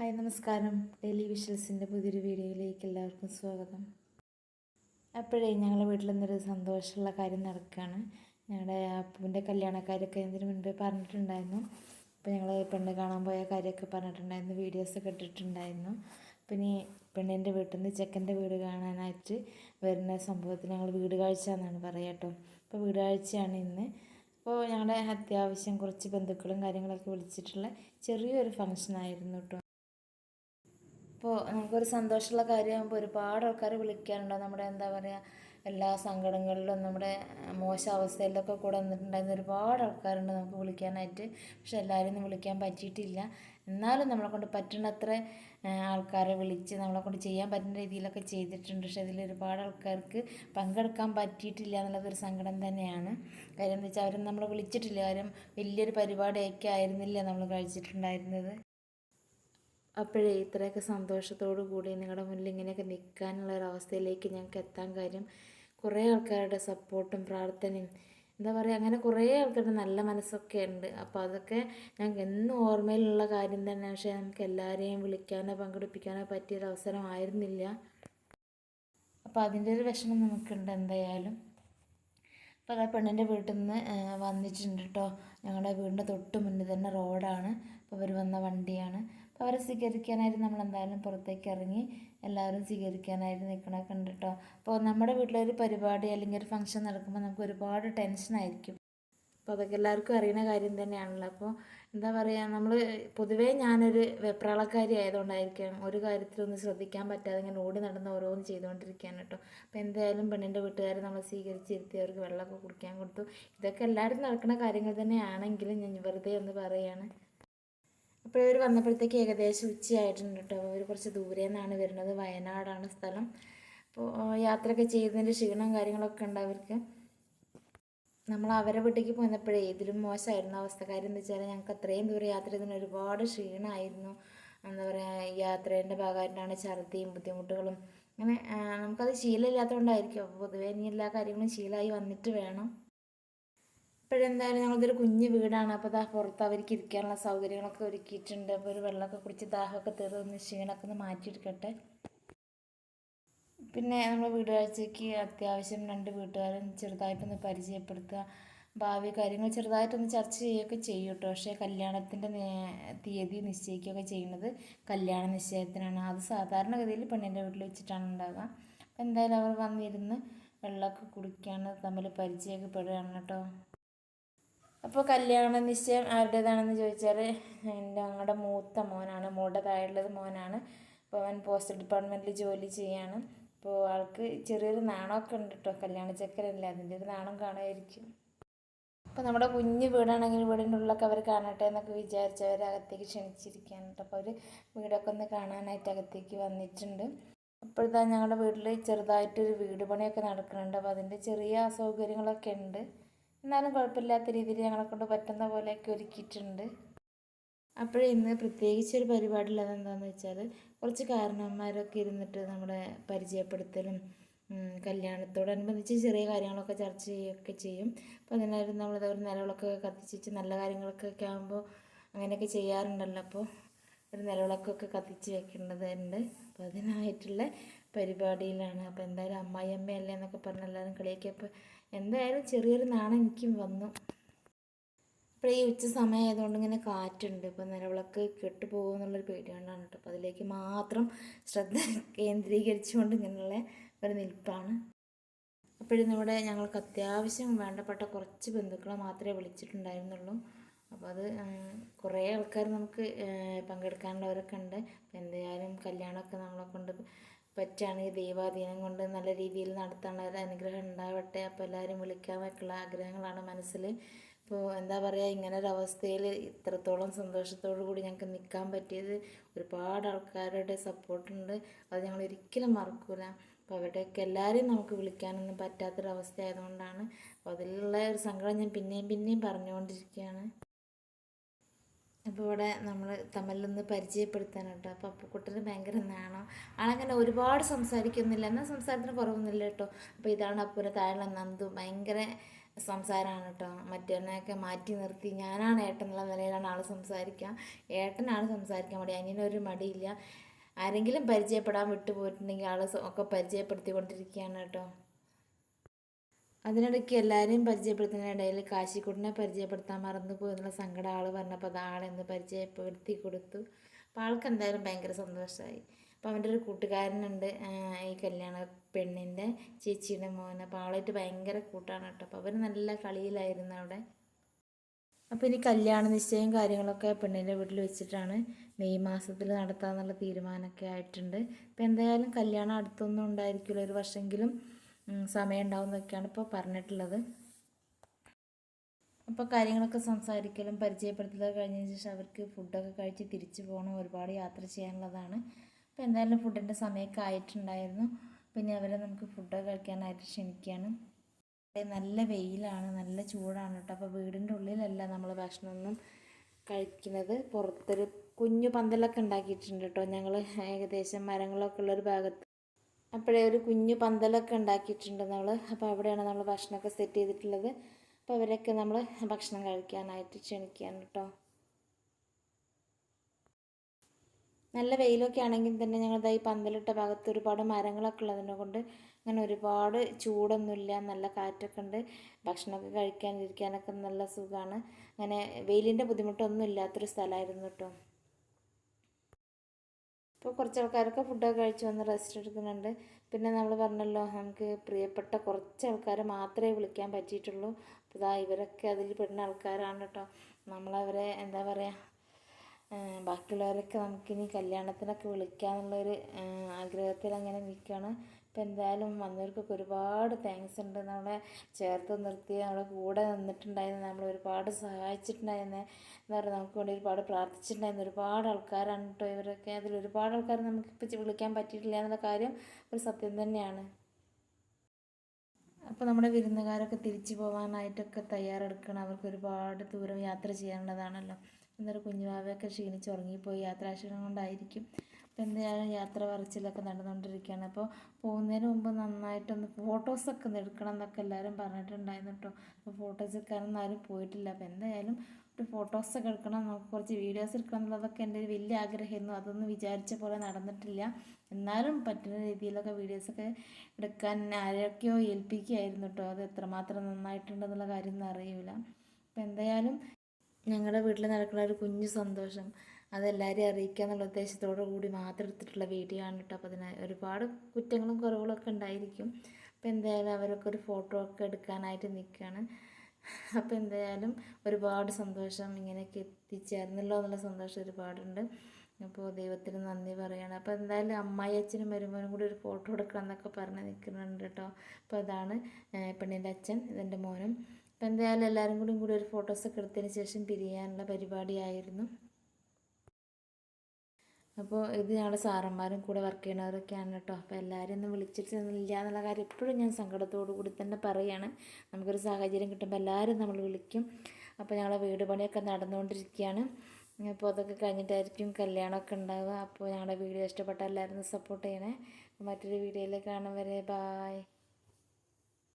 Hi നമസ്കാരം. Daily വിഷൽസിന്റെ പുതിയൊരു വീഡിയോയിലേക്ക് എല്ലാവർക്കും സ്വാഗതം. അപ്പോഴേ ഞങ്ങളുടെ വീട്ടിൽ നിന്നൊരു സന്തോഷമുള്ള കാര്യം നടക്കുകയാണ്. ഞങ്ങളുടെ അപ്പൂവിന്റെ കല്യാണക്കാരൊക്കെ ഇതിനു മുൻപ് പറഞ്ഞിട്ടുണ്ടായിരുന്നു. അപ്പോൾ ഞങ്ങൾ പെണ്ണ് കാണാൻ പോയ കാര്യമൊക്കെ പറഞ്ഞിട്ടുണ്ടായിരുന്നു. വീഡിയോസൊക്കെ ഇട്ടിട്ടുണ്ടായിരുന്നു. പിന്നെ പെണ്ണിന്റെ വീട്ടിൽ നിന്ന് ചെക്കന്റെ വീട് കാണാനായിട്ട് വരുന്ന സംഭവത്തിന് ഞങ്ങൾ വീട് കാഴ്ച എന്നാണ് പറയുക കേട്ടോ. അപ്പോൾ വീട് കാഴ്ചയാണ് ഇന്ന്. അപ്പോൾ ഞങ്ങളുടെ അത്യാവശ്യം കുറച്ച് ബന്ധുക്കളും കാര്യങ്ങളൊക്കെ വിളിച്ചിട്ടുള്ള ചെറിയൊരു ഫംഗ്ഷൻ കേട്ടോ. ഇപ്പോൾ നമുക്കൊരു സന്തോഷമുള്ള കാര്യമാകുമ്പോൾ ഒരുപാട് ആൾക്കാർ വിളിക്കാറുണ്ട്. നമ്മുടെ എന്താ പറയുക എല്ലാ സങ്കടങ്ങളിലും നമ്മുടെ മോശം അവസ്ഥയിലൊക്കെ കൂടെ വന്നിട്ടുണ്ടായിരുന്ന ഒരുപാട് ആൾക്കാരുണ്ട് നമുക്ക് വിളിക്കാനായിട്ട്. പക്ഷെ എല്ലാവരും ഒന്നും വിളിക്കാൻ പറ്റിയിട്ടില്ല. എന്നാലും നമ്മളെ കൊണ്ട് പറ്റുന്നത്ര ആൾക്കാരെ വിളിച്ച് നമ്മളെ കൊണ്ട് ചെയ്യാൻ പറ്റുന്ന രീതിയിലൊക്കെ ചെയ്തിട്ടുണ്ട്. പക്ഷെ അതിൽ ഒരുപാട് ആൾക്കാർക്ക് പങ്കെടുക്കാൻ പറ്റിയിട്ടില്ല എന്നുള്ളതൊരു സങ്കടം തന്നെയാണ്. കാര്യം എന്താ വെച്ചാൽ അവരും നമ്മളെ വിളിച്ചിട്ടില്ല. കാര്യം വലിയൊരു പരിപാടിയൊക്കെ ആയിരുന്നില്ല നമ്മൾ കഴിച്ചിട്ടുണ്ടായിരുന്നത്. അപ്പോഴേ ഇത്രയൊക്കെ സന്തോഷത്തോടു കൂടി നിങ്ങളുടെ മുന്നിൽ ഇങ്ങനെയൊക്കെ നിൽക്കാനുള്ള ഒരു അവസ്ഥയിലേക്ക് ഞങ്ങൾക്ക് എത്താൻ കാര്യം കുറേ ആൾക്കാരുടെ സപ്പോർട്ടും പ്രാർത്ഥനയും എന്താ പറയുക അങ്ങനെ കുറേ ആൾക്കാരുടെ നല്ല മനസ്സൊക്കെ ഉണ്ട്. അപ്പോൾ അതൊക്കെ ഞങ്ങൾക്ക് എന്നും ഓർമ്മയിലുള്ള കാര്യം തന്നെ. പക്ഷേ നമുക്ക് എല്ലാവരെയും വിളിക്കാനോ പങ്കെടുപ്പിക്കാനോ പറ്റിയൊരു അവസരമായിരുന്നില്ല അപ്പോൾ അതിന്റെ ഒരു വിഷമം നമുക്കുണ്ട് എന്തായാലും. അപ്പോൾ ആ പെണ്ണിന്റെ വീട്ടിൽ നിന്ന് വന്നിട്ടുണ്ട് കേട്ടോ. ഞങ്ങളുടെ വീടിന്റെ തൊട്ട് മുന്നിൽ തന്നെ റോഡാണ്. അപ്പോൾ അവർ വന്ന വണ്ടിയാണ്. അവരെ സ്വീകരിക്കാനായിട്ട് നമ്മൾ എന്തായാലും പുറത്തേക്ക് ഇറങ്ങി എല്ലാവരും സ്വീകരിക്കാനായിട്ട് നിൽക്കണമൊക്കെ ഉണ്ട് കേട്ടോ അപ്പോൾ നമ്മുടെ വീട്ടിലൊരു പരിപാടി അല്ലെങ്കിൽ ഒരു ഫംഗ്ഷൻ നടക്കുമ്പോൾ നമുക്ക് ഒരുപാട് ടെൻഷനായിരിക്കും അപ്പോൾ അതൊക്കെ എല്ലാവർക്കും അറിയുന്ന കാര്യം തന്നെയാണല്ലോ. അപ്പോൾ എന്താ പറയുക നമ്മൾ പൊതുവേ ഞാനൊരു വെപ്രാളക്കാരി ആയതുകൊണ്ടായിരിക്കാം ഒരു കാര്യത്തിലൊന്നും ശ്രദ്ധിക്കാൻ പറ്റാതെ ഇങ്ങനെ ഓടി നടന്ന് ഓരോന്ന് ചെയ്തുകൊണ്ടിരിക്കുകയാണ് കേട്ടോ. അപ്പോൾ എന്തായാലും പെണ്ണിന്റെ വീട്ടുകാർ നമ്മൾ സ്വീകരിച്ചിരുത്തി അവർക്ക് വെള്ളമൊക്കെ കുടിക്കാൻ കൊടുത്തു. ഇതൊക്കെ എല്ലായിടത്തും നടക്കുന്ന കാര്യങ്ങൾ തന്നെയാണെങ്കിലും ഞാൻ വെറുതെ ഒന്ന് പറയുകയാണ്. അപ്പോൾ ഇവർ വന്നപ്പോഴത്തേക്ക് ഏകദേശം ഉച്ചയായിട്ടുണ്ട് കേട്ടോ ഇവർ കുറച്ച് ദൂരെ നിന്നാണ് വരുന്നത്. വയനാടാണ് സ്ഥലം. അപ്പോൾ യാത്രയൊക്കെ ചെയ്തതിന്റെ ക്ഷീണം കാര്യങ്ങളൊക്കെ ഉണ്ട് അവർക്ക്? നമ്മൾ അവരെ വീട്ടിലേക്ക് പോന്നപ്പോഴേ ഇതിലും മോശമായിരുന്നു അവസ്ഥ. കാര്യം എന്ന് വെച്ചാൽ ഞങ്ങൾക്ക് അത്രയും ദൂരം യാത്ര ചെയ്തതിന് ഒരുപാട് ക്ഷീണമായിരുന്നു. എന്താ പറയുക യാത്രേന്റെ ഭാഗമായിട്ടാണ് ഛർദിയും ബുദ്ധിമുട്ടുകളും. അങ്ങനെ നമുക്കത് ശീലമില്ലാത്തതുകൊണ്ടായിരിക്കും. അപ്പോൾ പൊതുവേ ഇനി എല്ലാ കാര്യങ്ങളും ശീലമായി വന്നിട്ട് വേണം. ഇപ്പോഴെന്തായാലും ഞങ്ങളിതൊരു കുഞ്ഞു വീടാണ്. അപ്പോൾ ദാ പുറത്ത് അവർക്ക് ഇരിക്കാനുള്ള സൗകര്യങ്ങളൊക്കെ ഒരുക്കിയിട്ടുണ്ട്. അപ്പോൾ ഒരു വെള്ളമൊക്കെ കുടിച്ച് ദാഹമൊക്കെ തീർന്ന് ക്ഷീണമൊക്കെ ഒന്ന് മാറ്റിയെടുക്കട്ടെ. പിന്നെ നമ്മൾ വീടുകാഴ്ചയ്ക്ക് അത്യാവശ്യം രണ്ട് വീട്ടുകാരും ചെറുതായിട്ടൊന്ന് പരിചയപ്പെടുത്തുക. ഭാവി കാര്യങ്ങൾ ചെറുതായിട്ടൊന്ന് ചർച്ച ചെയ്യുകയൊക്കെ ചെയ്യും കേട്ടോ പക്ഷേ കല്യാണത്തിന്റെ തീയതി നിശ്ചയിക്കുകയൊക്കെ ചെയ്യുന്നത് കല്യാണ നിശ്ചയത്തിനാണ്. അത് സാധാരണഗതിയിൽ പെണ്ണിന്റെ വീട്ടിൽ വെച്ചിട്ടാണ് ഉണ്ടാകുക അപ്പോൾ എന്തായാലും അവർ വന്നിരുന്ന് വെള്ളമൊക്കെ കുടിക്കാണ് തമ്മിൽ പരിചയമൊക്കെ പെടുകയാണ് കേട്ടോ അപ്പോൾ കല്യാണ നിശ്ചയം ആരുടേതാണെന്ന് ചോദിച്ചാൽ എന്റെ ഞങ്ങളുടെ മൂത്ത മോനാണ് മോളുടെ താഴെയുള്ളത് മോനാണ്. അപ്പോൾ അവൻ പോസ്റ്റൽ ഡിപ്പാർട്ട്മെന്റിൽ ജോലി ചെയ്യാണ്. അപ്പോൾ ആൾക്ക് ചെറിയൊരു നാണമൊക്കെ ഉണ്ട് കേട്ടോ കല്യാണ ചക്കരല്ല അതിന്റെ ഒരു നാണം കാണുമായിരിക്കും. അപ്പോൾ നമ്മുടെ കുഞ്ഞ് വീടാണെങ്കിൽ വീടിന്റെ ഉള്ളിലൊക്കെ അവർ കാണട്ടെ എന്നൊക്കെ വിചാരിച്ച് അവർ അകത്തേക്ക് ക്ഷണിച്ചിരിക്കുകയാണ് കേട്ടോ. അപ്പോൾ അവർ വീടൊക്കെ ഒന്ന് കാണാനായിട്ട് അകത്തേക്ക് വന്നിട്ടുണ്ട്. അപ്പോഴത്തെ ഞങ്ങളുടെ വീട്ടിൽ ചെറുതായിട്ടൊരു വീട് പണിയൊക്കെ നടക്കുന്നുണ്ട്. അപ്പോൾ അതിന്റെ ചെറിയ അസൗകര്യങ്ങളൊക്കെ ഉണ്ട്. എന്നാലും കുഴപ്പമില്ലാത്ത രീതിയിൽ ഞങ്ങളെ കൊണ്ട് പറ്റുന്ന പോലെയൊക്കെ ഒരുക്കിയിട്ടുണ്ട്. അപ്പോഴേ ഇന്ന് പ്രത്യേകിച്ച് ഒരു പരിപാടിയുള്ളത് എന്താണെന്ന് വെച്ചാൽ കുറച്ച് കാരണവന്മാരൊക്കെ ഇരുന്നിട്ട് നമ്മളെ പരിചയപ്പെടുത്തലും കല്യാണത്തോടനുബന്ധിച്ച് ചെറിയ കാര്യങ്ങളൊക്കെ ചർച്ച ചെയ്യുകയൊക്കെ ചെയ്യും. അപ്പോൾ അതിനായിട്ട് നമ്മൾ ഒരു നിലവിളക്കൊക്കെ കത്തിച്ച് നല്ല കാര്യങ്ങളൊക്കെ ആകുമ്പോൾ അങ്ങനെയൊക്കെ ചെയ്യാറുണ്ടല്ലോ. അപ്പോൾ ഒരു നിലവിളക്കൊക്കെ കത്തിച്ച് വെക്കേണ്ടതുണ്ട് അപ്പോൾ അതിനായിട്ടുള്ള പരിപാടിയിലാണ്. അപ്പോൾ എന്തായാലും അമ്മായി അമ്മയല്ലേ എന്നൊക്കെ പറഞ്ഞ് എല്ലാവരും കളിയാക്കിയപ്പോൾ എന്തായാലും ചെറിയൊരു നാണം എനിക്കും വന്നു. ഇപ്പോൾ ഈ ഉച്ച സമയമായതുകൊണ്ട് ഇങ്ങനെ കാറ്റുണ്ട്. ഇപ്പോൾ നിലവിളക്ക് കെട്ടുപോകും എന്നുള്ളൊരു പേടി കൊണ്ടാണ് കേട്ടോ. അപ്പോൾ അതിലേക്ക് മാത്രം ശ്രദ്ധ കേന്ദ്രീകരിച്ചുകൊണ്ട് ഇങ്ങനെയുള്ള ഒരു നിൽപ്പാണ്. അപ്പോഴും ഇവിടെ ഞങ്ങൾക്ക് അത്യാവശ്യം വേണ്ടപ്പെട്ട കുറച്ച് ബന്ധുക്കളെ മാത്രമേ വിളിച്ചിട്ടുണ്ടായിരുന്നുള്ളൂ. അപ്പോൾ അത് കുറേ ആൾക്കാർ നമുക്ക് പങ്കെടുക്കാനുള്ളവരൊക്കെ ഉണ്ട്. എന്തായാലും കല്യാണമൊക്കെ നമ്മളെ കൊണ്ട് പറ്റുകയാണെങ്കിൽ ദൈവാധീനം കൊണ്ട് നല്ല രീതിയിൽ നടത്താനുള്ള അനുഗ്രഹം ഉണ്ടാവട്ടെ. അപ്പോൾ എല്ലാവരും വിളിക്കാനൊക്കെയുള്ള ആഗ്രഹങ്ങളാണ് മനസ്സിൽ. ഇപ്പോൾ എന്താ പറയുക ഇങ്ങനെ ഒരു അവസ്ഥയിൽ ഇത്രത്തോളം സന്തോഷത്തോടു കൂടി ഞങ്ങൾക്ക് നിൽക്കാൻ പറ്റിയത് ഒരുപാട് ആൾക്കാരുടെ സപ്പോർട്ടുണ്ട്. അത് ഞങ്ങൾ ഒരിക്കലും മറക്കൂല. അപ്പോൾ അവരുടെയൊക്കെ എല്ലാവരെയും നമുക്ക് വിളിക്കാനൊന്നും പറ്റാത്തൊരവസ്ഥ ആയതുകൊണ്ടാണ്. അപ്പോൾ അതിലുള്ള ഒരു സങ്കടം ഞാൻ പിന്നെയും പിന്നെയും പറഞ്ഞുകൊണ്ടിരിക്കുകയാണ്. അപ്പോൾ ഇവിടെ നമ്മൾ തമ്മിലൊന്ന് പരിചയപ്പെടുത്താൻ കേട്ടോ അപ്പോൾ അപ്പുക്കുട്ടന് ഭയങ്കര നാണം. ആളങ്ങനെ ഒരുപാട് സംസാരിക്കുന്നില്ല. എന്നാൽ സംസാരത്തിന് കുറവൊന്നുമില്ല കേട്ടോ. അപ്പോൾ ഇതാണ് അപ്പൂരെ താഴെ നന്ദു. ഭയങ്കര സംസാരമാണ് കേട്ടോ. മറ്റേനെയൊക്കെ മാറ്റി നിർത്തി. ഞാനാണ് ഏട്ടൻ എന്നുള്ള നിലയിലാണ് ആൾ സംസാരിക്കുക. ഏട്ടനാണ് സംസാരിക്കാൻ മടി. അനിയനൊരു മടിയില്ല. ആരെങ്കിലും പരിചയപ്പെടാൻ വിട്ടുപോയിട്ടുണ്ടെങ്കിൽ ആൾ ഒക്കെ പരിചയപ്പെടുത്തിക്കൊണ്ടിരിക്കുകയാണ് കേട്ടോ. അതിനിടയ്ക്ക് എല്ലാവരെയും പരിചയപ്പെടുത്തുന്നതിനിടയിൽ കാശിക്കുട്ടിനെ പരിചയപ്പെടുത്താൻ മറന്നു പോയെന്നുള്ള സങ്കടം ആൾ പറഞ്ഞപ്പോൾ അത് ആളെന്ന് പരിചയപ്പെടുത്തി കൊടുത്തു. അപ്പോൾ ആൾക്ക് എന്തായാലും ഭയങ്കര സന്തോഷമായി അപ്പോൾ അവന്റെ ഒരു കൂട്ടുകാരനുണ്ട് ഈ കല്യാണ പെണ്ണിന്റെ ചേച്ചിയുടെ മോൻ. അപ്പോൾ ആളായിട്ട് ഭയങ്കര കൂട്ടാണ് കേട്ടോ. അപ്പോൾ അവർ നല്ല കളിയിലായിരുന്നു അവിടെ. അപ്പോൾ ഇനി കല്യാണ നിശ്ചയം കാര്യങ്ങളൊക്കെ പെണ്ണിന്റെ വീട്ടിൽ വെച്ചിട്ടാണ് മെയ് മാസത്തിൽ നടത്താമെന്നുള്ള തീരുമാനമൊക്കെ ആയിട്ടുണ്ട്. അപ്പോൾ എന്തായാലും കല്യാണം അടുത്തൊന്നും ഉണ്ടായിരിക്കില്ല. ഒരു വർഷമെങ്കിലും സമയം ഉണ്ടാവും എന്നൊക്കെയാണ് ഇപ്പോൾ പറഞ്ഞിട്ടുള്ളത്. അപ്പോൾ കാര്യങ്ങളൊക്കെ സംസാരിക്കലും പരിചയപ്പെടുത്തലൊക്കെ കഴിഞ്ഞതിന് ശേഷം അവർക്ക് ഫുഡൊക്കെ കഴിച്ച് തിരിച്ചു പോകണം ഒരുപാട് യാത്ര ചെയ്യാനുള്ളതാണ്. അപ്പോൾ എന്തായാലും ഫുഡിന്റെ സമയമൊക്കെ ആയിട്ടുണ്ടായിരുന്നു. പിന്നെ അവരെ നമുക്ക് ഫുഡൊക്കെ കഴിക്കാനായിട്ട് ക്ഷണിക്കുകയാണ്. നല്ല വെയിലാണ് നല്ല ചൂടാണ് കേട്ടോ. അപ്പോൾ വീടിന്റെ ഉള്ളിലല്ല നമ്മൾ ഭക്ഷണമൊന്നും കഴിക്കുന്നത്. പുറത്തൊരു കുഞ്ഞു പന്തലൊക്കെ ഉണ്ടാക്കിയിട്ടുണ്ട് കേട്ടോ. ഞങ്ങൾ ഏകദേശം മരങ്ങളൊക്കെ ഉള്ളൊരു ഭാഗത്ത് അപ്പോഴേ ഒരു കുഞ്ഞു പന്തലൊക്കെ ഉണ്ടാക്കിയിട്ടുണ്ട് നമ്മൾ അപ്പോൾ അവിടെയാണ് നമ്മൾ ഭക്ഷണമൊക്കെ സെറ്റ് ചെയ്തിട്ടുള്ളത്. അപ്പോൾ അവരൊക്കെ നമ്മൾ ഭക്ഷണം കഴിക്കാനായിട്ട് ക്ഷണിക്കുകയാണ് കേട്ടോ. നല്ല വെയിലൊക്കെ ആണെങ്കിൽ തന്നെ ഞങ്ങളുടെ ഈ പന്തലിട്ട ഭാഗത്ത് ഒരുപാട് മരങ്ങളൊക്കെ ഉള്ളതിനെ കൊണ്ട് അങ്ങനെ ഒരുപാട് ചൂടൊന്നുമില്ല നല്ല കാറ്റൊക്കെ ഉണ്ട്. ഭക്ഷണമൊക്കെ കഴിക്കാനിരിക്കാനൊക്കെ നല്ല സുഖമാണ്. അങ്ങനെ വെയിലിന്റെ ബുദ്ധിമുട്ടൊന്നും ഇല്ലാത്തൊരു സ്ഥലമായിരുന്നു കേട്ടോ. ഇപ്പോൾ കുറച്ച് ആൾക്കാരൊക്കെ ഫുഡൊക്കെ കഴിച്ച് വന്ന് റെസ്റ്റ് എടുക്കുന്നുണ്ട്. പിന്നെ നമ്മൾ പറഞ്ഞല്ലോ നമുക്ക് പ്രിയപ്പെട്ട കുറച്ച് ആൾക്കാരെ മാത്രമേ വിളിക്കാൻ പറ്റിയിട്ടുള്ളൂ. അപ്പോൾ ഇതാ ഇവരൊക്കെ അതിൽ പെടുന്ന ആൾക്കാരാണ് കേട്ടോ. നമ്മളവരെ എന്താ പറയുക ബാക്കിയുള്ളവരൊക്കെ നമുക്കിനി കല്യാണത്തിനൊക്കെ വിളിക്കാമെന്നുള്ളൊരു ആഗ്രഹത്തിൽ അങ്ങനെ നിൽക്കുകയാണ് അപ്പോൾ എന്തായാലും വന്നവർക്കൊക്കെ ഒരുപാട് താങ്ക്സ് ഉണ്ട്. നമ്മളെ ചേർത്ത് നിർത്തി നമ്മളെ കൂടെ നിന്നിട്ടുണ്ടായിരുന്നു നമ്മളെ ഒരുപാട് സഹായിച്ചിട്ടുണ്ടായിരുന്നു എന്താ പറയുക നമുക്ക് വേണ്ടി ഒരുപാട് പ്രാർത്ഥിച്ചിട്ടുണ്ടായിരുന്നു ഒരുപാട് ആൾക്കാരാണ് കേട്ടോ ഇവരൊക്കെ. അതിൽ ഒരുപാട് ആൾക്കാർ നമുക്കിപ്പോൾ വിളിക്കാൻ പറ്റിയിട്ടില്ല എന്നുള്ള കാര്യം ഒരു സത്യം തന്നെയാണ്. അപ്പോൾ നമ്മുടെ വിരുന്നുകാരൊക്കെ തിരിച്ചു പോകാനായിട്ടൊക്കെ തയ്യാറെടുക്കണം അവർക്ക് ഒരുപാട് ദൂരം യാത്ര ചെയ്യാനുള്ളതാണല്ലോ. എന്നൊരു കുഞ്ഞുവാവയൊക്കെ ക്ഷീണിച്ച് ഉറങ്ങിപ്പോയി യാത്രാക്ഷീണം കൊണ്ടായിരിക്കും. എന്തായാലും യാത്ര പറച്ചിലൊക്കെ നടന്നുകൊണ്ടിരിക്കുകയാണ് അപ്പോൾ പോകുന്നതിന് മുമ്പ് നന്നായിട്ടൊന്ന് ഫോട്ടോസൊക്കെ ഒന്ന് എടുക്കണം എന്നൊക്കെ എല്ലാവരും പറഞ്ഞിട്ടുണ്ടായിരുന്നു കേട്ടോ. അപ്പോൾ ഫോട്ടോസ് എടുക്കാനൊന്നും ആരും പോയിട്ടില്ല. അപ്പോൾ എന്തായാലും ഒരു ഫോട്ടോസൊക്കെ എടുക്കണം. നമുക്ക് കുറച്ച് വീഡിയോസ് എടുക്കണം എന്നുള്ളതൊക്കെ എന്റെ ഒരു വലിയ ആഗ്രഹമായിരുന്നു. അതൊന്നും വിചാരിച്ച പോലെ നടന്നിട്ടില്ല. എന്നാലും പറ്റുന്ന രീതിയിലൊക്കെ വീഡിയോസൊക്കെ എടുക്കാൻ ആരൊക്കെയോ ഏൽപ്പിക്കുകയായിരുന്നു കേട്ടോ. അത് എത്രമാത്രം നന്നായിട്ടുണ്ടെന്നുള്ള കാര്യമൊന്നും അറിയില്ല. അപ്പോൾ എന്തായാലും ഞങ്ങളുടെ വീട്ടിൽ നടക്കുന്ന ഒരു കുഞ്ഞു സന്തോഷം. അതെല്ലാവരെയും അറിയിക്കുക എന്നുള്ള ഉദ്ദേശത്തോടു കൂടി മാത്രം എടുത്തിട്ടുള്ള വീഡിയോ ആണ് കേട്ടോ അപ്പോൾ അതിന് ഒരുപാട് കുറ്റങ്ങളും കുറവുകളൊക്കെ ഉണ്ടായിരിക്കും. അപ്പോൾ എന്തായാലും അവരൊക്കെ ഒരു ഫോട്ടോ ഒക്കെ എടുക്കാനായിട്ട് നിൽക്കുകയാണ് അപ്പോൾ എന്തായാലും ഒരുപാട് സന്തോഷം ഇങ്ങനെയൊക്കെ എത്തിച്ചേർന്നല്ലോ എന്നുള്ള സന്തോഷം ഒരുപാടുണ്ട്. അപ്പോൾ ദൈവത്തിന് നന്ദി പറയണം. അപ്പോൾ എന്തായാലും അമ്മായി അച്ഛനും വരുമ്പോഴും കൂടി ഒരു ഫോട്ടോ എടുക്കണം എന്നൊക്കെ പറഞ്ഞ് നിൽക്കുന്നുണ്ട് കേട്ടോ. അപ്പോൾ അതാണ് പെണ്ണിന്റെ അച്ഛൻ ഇതെന്റെ മോനും. അപ്പോൾ എന്തായാലും എല്ലാവരും കൂടി കൂടി ഒരു ഫോട്ടോസൊക്കെ എടുത്തതിന് ശേഷം പിരിയാനുള്ള പരിപാടിയായിരുന്നു. അപ്പോൾ ഇത് ഞങ്ങളുടെ സാറന്മാരും കൂടെ വർക്ക് ചെയ്യണവരൊക്കെയാണ് കേട്ടോ അപ്പോൾ എല്ലാവരും ഒന്നും ചെന്നില്ല എന്നുള്ള കാര്യം എപ്പോഴും ഞാൻ സങ്കടത്തോടു കൂടി തന്നെ പറയുകയാണ് നമുക്കൊരു സാഹചര്യം കിട്ടുമ്പോൾ എല്ലാവരും നമ്മൾ വിളിക്കും. അപ്പോൾ ഞങ്ങളെ വീട് പണിയൊക്കെ നടന്നുകൊണ്ടിരിക്കുകയാണ് അപ്പോൾ അതൊക്കെ കഴിഞ്ഞിട്ടായിരിക്കും കല്യാണമൊക്കെ ഉണ്ടാവുക അപ്പോൾ ഞങ്ങളുടെ വീഡിയോ ഇഷ്ടപ്പെട്ട എല്ലാവരും സപ്പോർട്ട് ചെയ്യണേ. മറ്റൊരു വീഡിയോയിൽ കാണും വരെ. ബായ്